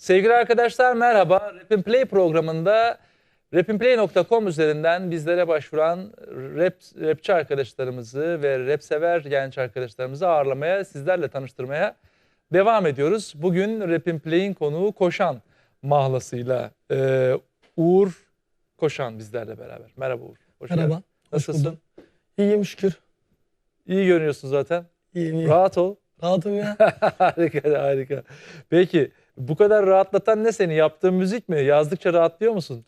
Sevgili arkadaşlar merhaba. Rap Play programında rapinplay.com üzerinden bizlere başvuran rap, rapçi arkadaşlarımızı ve rap sever genç arkadaşlarımızı ağırlamaya, sizlerle tanıştırmaya devam ediyoruz. Bugün Rapin Play'in konuğu Koşan mahlasıyla e, Uğur Koşan bizlerle beraber. Merhaba Uğur. Hoş Merhaba. geldin. hoş Nasılsın? buldum. İyiyim şükür. İyi görünüyorsun zaten. İyiyim iyiyim. Rahat ol. Rahatım ya. harika harika. Peki bu kadar rahatlatan ne seni? Yaptığın müzik mi? Yazdıkça rahatlıyor musun?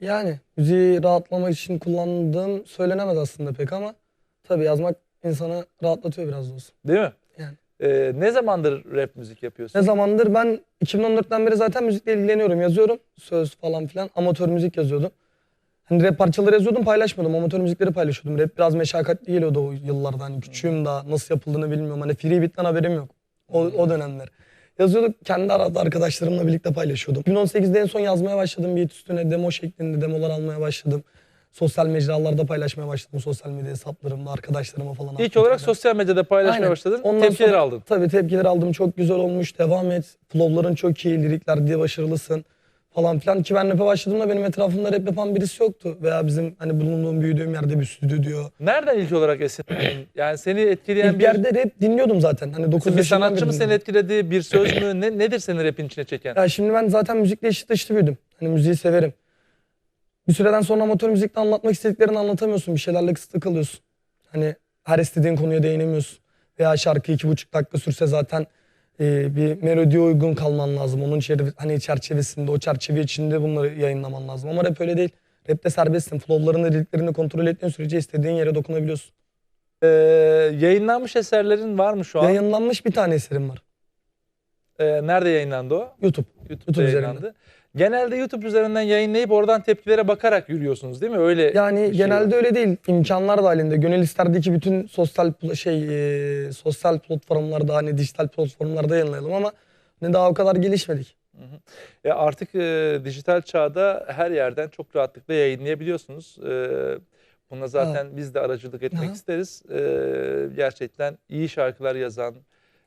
Yani müziği rahatlamak için kullandığım söylenemez aslında pek ama tabii yazmak insanı rahatlatıyor biraz da olsun. Değil mi? Yani. Ee, ne zamandır rap müzik yapıyorsun? Ne zamandır ben 2014'ten beri zaten müzikle ilgileniyorum. Yazıyorum söz falan filan. Amatör müzik yazıyordum. Hani rap parçaları yazıyordum paylaşmıyordum. Amatör müzikleri paylaşıyordum. Rap biraz meşakkatli geliyordu o yıllarda. Hani küçüğüm daha nasıl yapıldığını bilmiyorum. Hani free beat'ten haberim yok. O, o dönemler. Yazıyorduk kendi arada arkadaşlarımla birlikte paylaşıyordum. 2018'de en son yazmaya başladım beat üstüne demo şeklinde demolar almaya başladım. Sosyal mecralarda paylaşmaya başladım. Sosyal medya hesaplarımda arkadaşlarıma falan. İlk olarak tekrar. sosyal medyada paylaşmaya Aynen. başladın. Ondan tepkiler sonra- aldın. Tabii tepkiler aldım. Çok güzel olmuş. Devam et. Flow'ların çok iyi. Lirikler diye başarılısın. Falan filan. Ki ben rap'e başladığımda benim etrafımda rap yapan birisi yoktu. Veya bizim hani bulunduğum, büyüdüğüm yerde bir stüdyo. Nereden ilk olarak esinlendin? yani seni etkileyen İlk bir, yerde rap dinliyordum zaten. Hani 9 bir sanatçı mı seni etkiledi? Bir söz mü? Ne, nedir seni rapin içine çeken? Ya şimdi ben zaten müzikle eşit dışlı büyüdüm. Hani müziği severim. Bir süreden sonra amatör müzikte anlatmak istediklerini anlatamıyorsun. Bir şeylerle kısıtlı kalıyorsun. Hani her istediğin konuya değinemiyorsun. Veya şarkı iki buçuk dakika sürse zaten e, bir melodiye uygun kalman lazım. Onun çerçeve, hani çerçevesinde, o çerçeve içinde bunları yayınlaman lazım. Ama rap öyle değil. Rap'te serbestsin. Flow'larını, liriklerini kontrol ettiğin sürece istediğin yere dokunabiliyorsun. Ee, yayınlanmış eserlerin var mı şu an? Yayınlanmış bir tane eserim var. Ee, nerede yayınlandı o? YouTube. YouTube'da YouTube yayınlandı. Genelde YouTube üzerinden yayınlayıp oradan tepkilere bakarak yürüyorsunuz değil mi? Öyle Yani bir şey genelde var. öyle değil. İmkanlar dahilinde. Gönül isterdi ki bütün sosyal şey e, sosyal platformlarda hani dijital platformlarda yayınlayalım ama ne daha o kadar gelişmedik. E artık e, dijital çağda her yerden çok rahatlıkla yayınlayabiliyorsunuz. E, buna zaten biz de aracılık etmek Aha. isteriz. E, gerçekten iyi şarkılar yazan,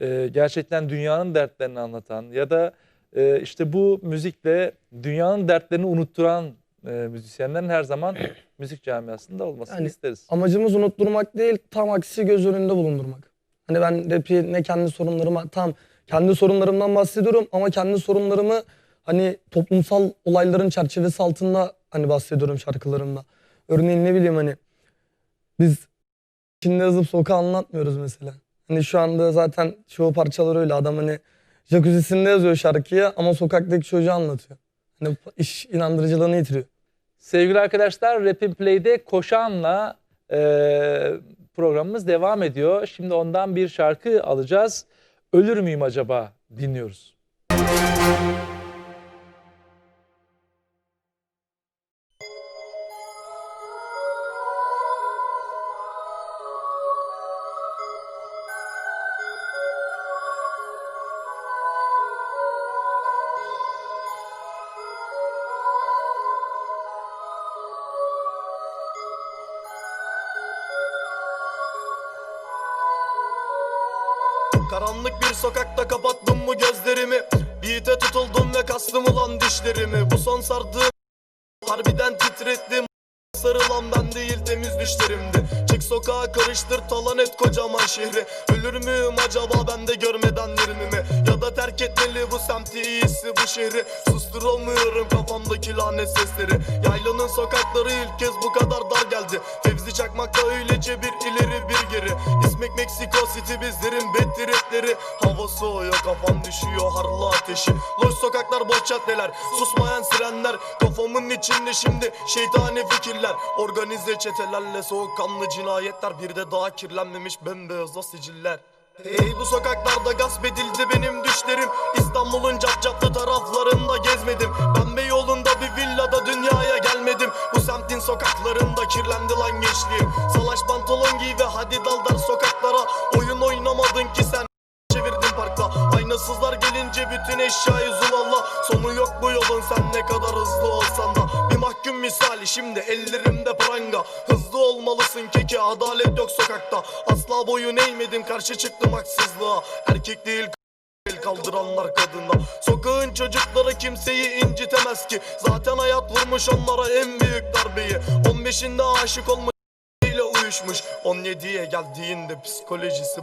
e, gerçekten dünyanın dertlerini anlatan ya da e, işte bu müzikle dünyanın dertlerini unutturan e, müzisyenlerin her zaman müzik camiasında olmasını Yani isteriz. Amacımız unutturmak değil, tam aksi göz önünde bulundurmak. Hani ben rapi ne kendi sorunlarıma tam kendi sorunlarımdan bahsediyorum ama kendi sorunlarımı hani toplumsal olayların çerçevesi altında hani bahsediyorum şarkılarımda. Örneğin ne bileyim hani biz içinde yazıp sokağa anlatmıyoruz mesela. Hani şu anda zaten çoğu parçalar öyle adam hani jacuzzi'sinde yazıyor şarkıyı ama sokaktaki çocuğu anlatıyor. Hani iş inandırıcılığını yitiriyor. Sevgili arkadaşlar Rapin Play'de Koşan'la e, programımız devam ediyor. Şimdi ondan bir şarkı alacağız. Ölür müyüm acaba dinliyoruz. Karanlık bir sokakta kapattım mı gözlerimi. Beat'e tutuldum ve kastım ulan dişlerimi. Bu son sardığım harbiden titrettim. Sarılan ben değil temiz düşlerimdi Çık sokağa karıştır talan et kocaman şehri. Ölür müyüm acaba ben de görmeden yerimimi Ya da terk etmeli bu semti iyisi bu şehri. Susturamıyorum kafamdaki lanet sesleri. Yaylanın sokakları ilk kez bu kadar dar geldi. Fevzi Çakmak'ta öylece bir ileri bir geri. İsmek Meksiko City bizlerin bettir etleri Hava soğuyor kafam düşüyor harlı ateşi. Loş sokaklar boş caddeler. Susmayan sirenler Kafamın içinde şimdi şeytani fikirler. Organize çetelerle soğukkanlı cinayetler Bir de daha kirlenmemiş bembeyaz o siciller Hey bu sokaklarda gasp edildi benim düşlerim. İstanbul'un capcaplı taraflarında gezmedim. Ben Beyoğlu'nda bir villada dünyaya gelmedim. Bu semtin sokaklarında kirlendi lan gençliğim. Salaş pantolon giy ve hadi dal dar sokaklara. Oyun oynamadın ki sen çevirdin parkta Aynasızlar gelince bütün eşyayı zulalla. Sonu yok bu yolun sen ne kadar hızlı olsan da. Bir mahkum misali şimdi ellerimde adalet yok sokakta. Asla boyun eğmedim karşı çıktım haksızlığa. Erkek değil el kaldıranlar kadına. Sokağın çocukları kimseyi incitemez ki. Zaten hayat vurmuş onlara en büyük darbeyi. 15'inde aşık olmuş ile uyuşmuş 17'ye geldiğinde psikolojisi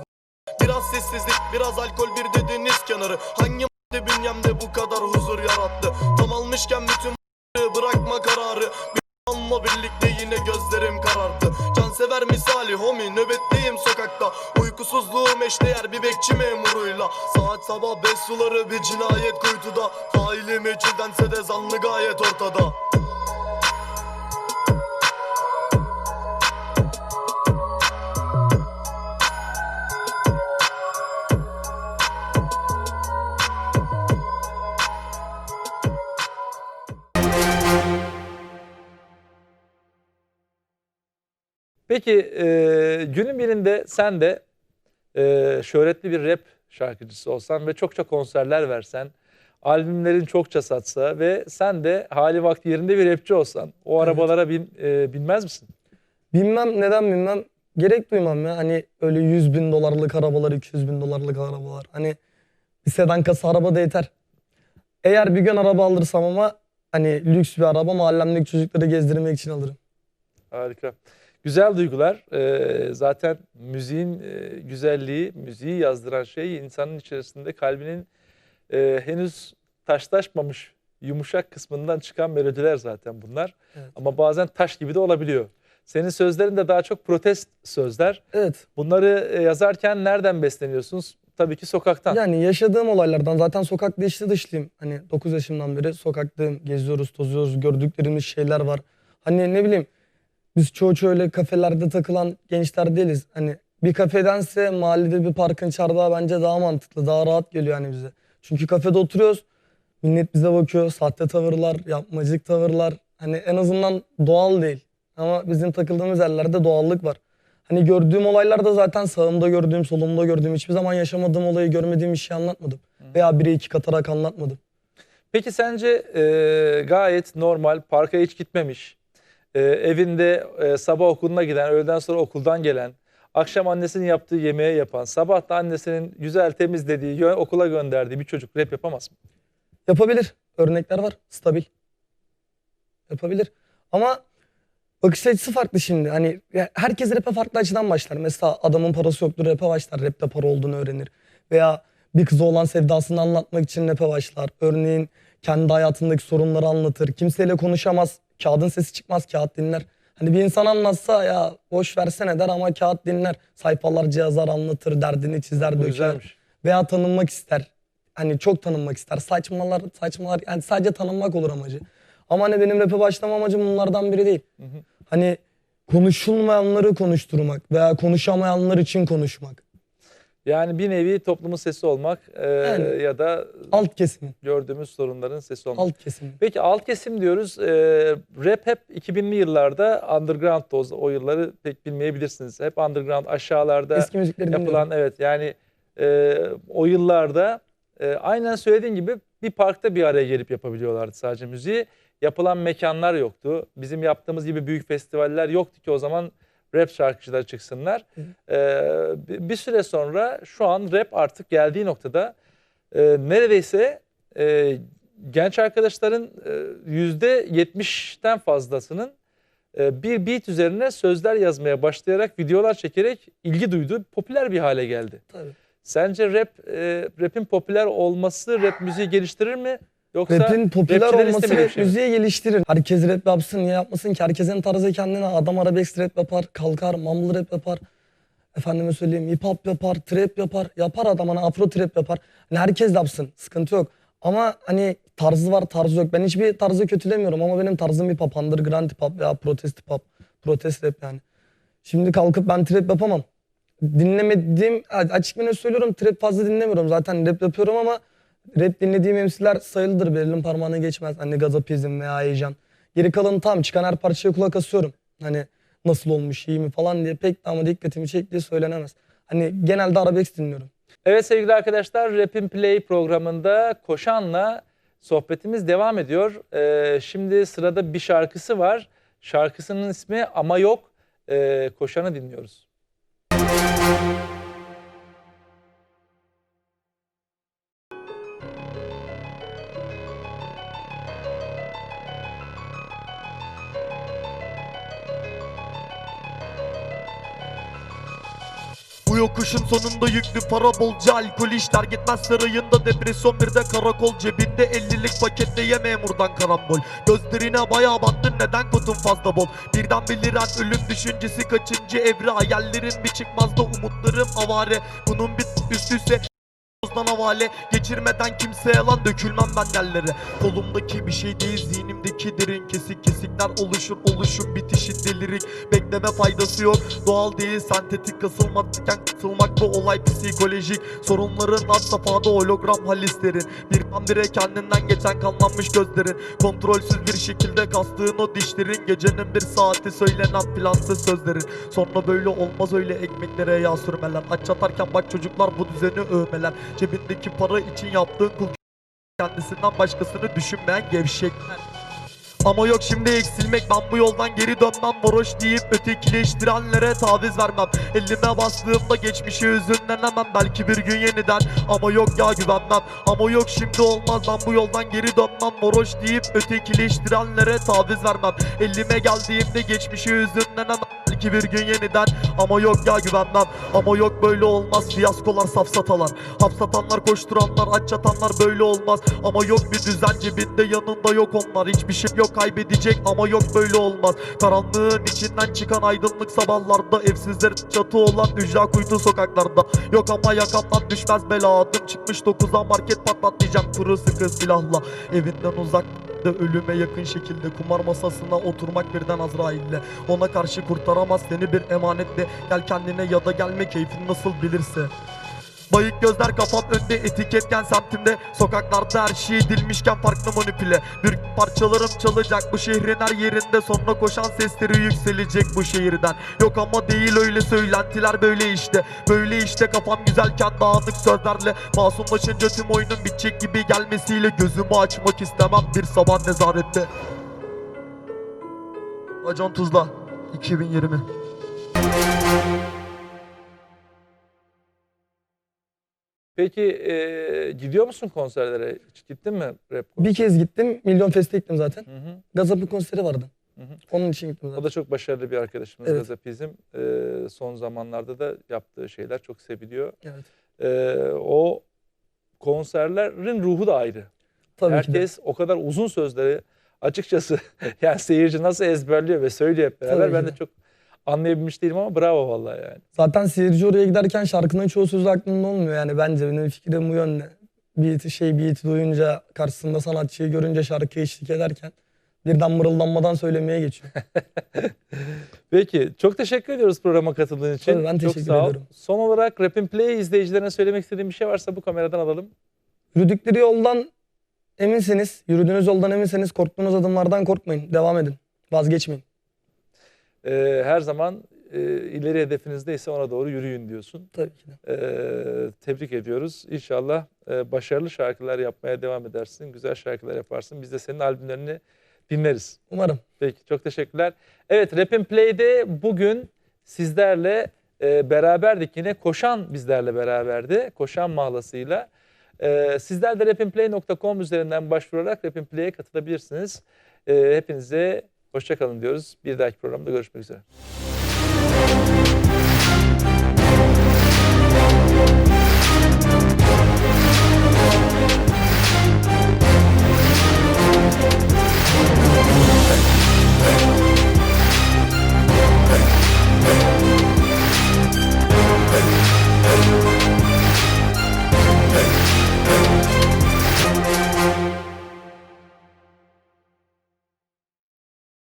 Biraz sessizlik, biraz alkol bir de deniz kenarı. Hangi bünyemde bu kadar huzur yarattı? Tam almışken bütün bırakma kararı Anla birlikte yine gözlerim karardı. Cansever misali homi nöbetteyim sokakta. Uykusuzluğum eşdeğer bir bekçi memuruyla. Saat sabah beş suları bir cinayet kuytuda. Faili meçhuldense de zanlı gayet ortada Peki e, günün birinde sen de e, şöhretli bir rap şarkıcısı olsan ve çokça konserler versen, albümlerin çokça satsa ve sen de hali vakti yerinde bir rapçi olsan o arabalara bin, e, binmez misin? Bilmem neden bilmem. Gerek duymam ya. Hani öyle 100 bin dolarlık arabalar, 200 bin dolarlık arabalar. Hani bir sedan kasa araba da yeter. Eğer bir gün araba alırsam ama hani lüks bir araba mahallemdeki çocukları gezdirmek için alırım. Harika. Güzel duygular. Ee, zaten müziğin e, güzelliği, müziği yazdıran şey insanın içerisinde kalbinin e, henüz taşlaşmamış yumuşak kısmından çıkan melodiler zaten bunlar. Evet. Ama bazen taş gibi de olabiliyor. Senin sözlerin de daha çok protest sözler. Evet. Bunları e, yazarken nereden besleniyorsunuz? Tabii ki sokaktan. Yani yaşadığım olaylardan zaten sokakta içli dışlıyım. Hani 9 yaşımdan beri sokaktayım. Geziyoruz, tozuyoruz. Gördüklerimiz şeyler var. Hani ne bileyim biz çoğu öyle kafelerde takılan gençler değiliz. Hani bir kafedense mahallede bir parkın çardağı bence daha mantıklı, daha rahat geliyor hani bize. Çünkü kafede oturuyoruz. Millet bize bakıyor. Sahte tavırlar, yapmacık tavırlar. Hani en azından doğal değil. Ama bizim takıldığımız yerlerde doğallık var. Hani gördüğüm olaylarda zaten sağımda gördüğüm, solumda gördüğüm, hiçbir zaman yaşamadığım olayı, görmediğim bir şey anlatmadım. Veya bire iki katarak anlatmadım. Peki sence e, gayet normal, parka hiç gitmemiş, e, evinde e, sabah okuluna giden, öğleden sonra okuldan gelen, akşam annesinin yaptığı yemeği yapan, sabah da annesinin güzel temizlediği, gö- okula gönderdiği bir çocuk rap yapamaz mı? Yapabilir. Örnekler var. Stabil. Yapabilir. Ama bakış açısı farklı şimdi. Hani herkes rap'e farklı açıdan başlar. Mesela adamın parası yoktur rap'e başlar. Rap'te para olduğunu öğrenir. Veya bir kıza olan sevdasını anlatmak için rap'e başlar. Örneğin kendi hayatındaki sorunları anlatır. Kimseyle konuşamaz. Kağıdın sesi çıkmaz. Kağıt dinler. Hani bir insan anlatsa ya boş versene der ama kağıt dinler. Sayfalarca yazar anlatır. Derdini çizer Bu döker. güzelmiş. Veya tanınmak ister. Hani çok tanınmak ister. Saçmalar, saçmalar. Yani sadece tanınmak olur amacı. Ama hani benim rap'e başlama amacım bunlardan biri değil. Hani konuşulmayanları konuşturmak veya konuşamayanlar için konuşmak. Yani bir nevi toplumun sesi olmak e, Yani. ya da Alt kesim. gördüğümüz sorunların sesi olmak. Alt kesim. Peki alt kesim diyoruz. E, rap hep 2000'li yıllarda underground'da o, o yılları pek bilmeyebilirsiniz. Hep underground aşağılarda Eski müzikleri dinliyorum. yapılan evet yani e, o yıllarda e, aynen söylediğin gibi bir parkta bir araya gelip yapabiliyorlardı sadece müziği. Yapılan mekanlar yoktu. Bizim yaptığımız gibi büyük festivaller yoktu ki o zaman rap şarkıcılar çıksınlar. E, bir bir süre sonra şu an rap artık geldiği noktada e, neredeyse e, genç arkadaşların e, yüzde 70'ten fazlasının e, bir beat üzerine sözler yazmaya başlayarak videolar çekerek ilgi duyduğu popüler bir hale geldi. Tabii. Sence rap e, rap'in popüler olması rap müziği geliştirir mi? Yoksa Rap'in popüler rapçilerin olması istemediği bir şey mi? müziği geliştirir. Herkes rap yapsın, niye yapmasın ki? Herkesin tarzı kendine. Adam arabesk rap yapar, kalkar, mumble rap yapar. Efendime söyleyeyim hip hop yapar, trap yapar. Yapar adam hani afro trap yapar. Hani herkes yapsın, sıkıntı yok. Ama hani tarzı var, tarzı yok. Ben hiçbir tarzı kötülemiyorum ama benim tarzım hip hop, underground hip hop veya protest hip hop. Protest rap yani. Şimdi kalkıp ben trap yapamam. Dinlemediğim, açık bir ne söylüyorum trap fazla dinlemiyorum. Zaten rap yapıyorum ama rap dinlediğim MC'ler sayılıdır. Elin parmağına geçmez. Hani gazapizm veya heyecan. Geri kalanı tam çıkan her parçaya kulak asıyorum. Hani nasıl olmuş, iyi mi falan diye pek ama dikkatimi çektiği söylenemez. Hani genelde arabesk dinliyorum. Evet sevgili arkadaşlar Rap'in Play programında Koşan'la sohbetimiz devam ediyor. Ee, şimdi sırada bir şarkısı var. Şarkısının ismi Ama Yok. Ee, Koşan'ı dinliyoruz. Yokuşun sonunda yüklü para bolca alkol işler gitmez sarayında depresyon bir de karakol cebinde 50'lik pakette ye memurdan karambol. Gözlerine bayağı battın neden kutun fazla bol? Birden beliren ölüm düşüncesi kaçıncı evre? Hayallerin bir çıkmazda umutlarım avare. Bunun bir üst üste Bozdan havale geçirmeden kimseye yalan dökülmem ben yerlere. Kolumdaki bir şey değil zihnimdeki derin kesik kesikler oluşur oluşum bitişi delirik. Bekleme faydası yok doğal değil sentetik kasılmakken kısılmak bu olay psikolojik. Sorunların alt safhada hologram halislerin Birdenbire kendinden geçen kanlanmış gözlerin Kontrolsüz bir şekilde kastığın o dişlerin Gecenin bir saati söylenen plansız sözlerin Sonra böyle olmaz öyle ekmeklere yağ sürmeler. Aç atarken bak çocuklar bu düzeni övmeler Cebindeki para için yaptığın kul kendisinden başkasını düşünmeyen gevşekler. Ama yok şimdi eksilmek ben bu yoldan geri dönmem Varoş deyip ötekileştirenlere taviz vermem. Elime bastığımda geçmişe hüzünlenemem Belki bir gün yeniden. Ama yok ya güvenmem. Ama yok şimdi olmaz ben bu yoldan geri dönmem Varoş deyip ötekileştirenlere taviz vermem. Elime geldiğimde geçmişe hüzünlenemem Belki bir gün yeniden. Ama yok ya güvenmem. Ama yok böyle olmaz. Fiyaskolar safsatalar. Hapsatanlar koşturanlar aç yatanlar böyle olmaz. Ama yok bir düzen cebinde yanında yok onlar. Hiçbir şey yok kaybedecek. Ama yok böyle olmaz. Karanlığın içinden çıkan aydınlık sabahlarda Evsizler çatı olan ücra kuytu sokaklarda. Yok ama yakamdan düşmez bela. Adım çıkmış 9'a market patlatmayacağım. Kuru sıkı silahla. Evinden uzak da ölüme yakın şekilde kumar masasına oturmak birden Azrail'le. Ona karşı kurtaramaz seni bir emanetle gel kendine ya da gelme keyfin nasıl bilirse Bayık gözler kafam önde etiketken semtimde. Sokaklarda her şey edilmişken farklı manipüle. Bir parçalarım çalacak bu şehrin her yerinde. Sonra koşan sesleri yükselecek bu şehirden. Yok ama değil öyle söylentiler böyle işte. Böyle işte kafam güzelken dağınık sözlerle. Masumlaşınca tüm oyunun bitecek gibi gelmesiyle Gözümü açmak istemem bir sabah nezarette. Acan Tuzla 2020 Peki e, gidiyor musun konserlere? Hiç gittin mi rap Bir kez gittim. Milyon Fest'e gittim zaten. Hı hı. Gazap'ın konseri vardı. Hı hı. Onun için gittim zaten. O da çok başarılı bir arkadaşımız Evet. Gazapizm. E, son zamanlarda da yaptığı şeyler çok seviliyor. Evet. E, o konserlerin ruhu da ayrı. Tabii ki de. Herkes o kadar uzun sözleri açıkçası yani seyirci nasıl ezberliyor ve söylüyor hep beraber Tabii ben de de. çok anlayabilmiş değilim ama bravo vallahi yani. Zaten seyirci oraya giderken şarkının çoğu sözü aklında olmuyor yani bence benim fikrim bu yönde. Beat'i şey beat'i duyunca karşısında sanatçıyı görünce şarkıyı eşlik ederken birden mırıldanmadan söylemeye geçiyor. Peki çok teşekkür ediyoruz programa katıldığın için. Tabii, ben çok teşekkür sağ ol. ediyorum. Son olarak Rap'in Play izleyicilerine söylemek istediğim bir şey varsa bu kameradan alalım. Yürüdükleri yoldan eminseniz, yürüdüğünüz yoldan eminseniz korktuğunuz adımlardan korkmayın. Devam edin. Vazgeçmeyin. Ee, her zaman e, ileri hedefinizdeyse ona doğru yürüyün diyorsun. Tabii ki de. Ee, tebrik ediyoruz. İnşallah e, başarılı şarkılar yapmaya devam edersin. Güzel şarkılar yaparsın. Biz de senin albümlerini dinleriz. Umarım. Peki çok teşekkürler. Evet Rap'in Play'de bugün sizlerle e, beraberdik. Yine Koşan bizlerle beraberdi. Koşan mahlasıyla. E, sizler de rapinplay.com üzerinden başvurarak Rap'in Play'e katılabilirsiniz. E, hepinize hoşçakalın diyoruz. Bir dahaki programda görüşmek üzere.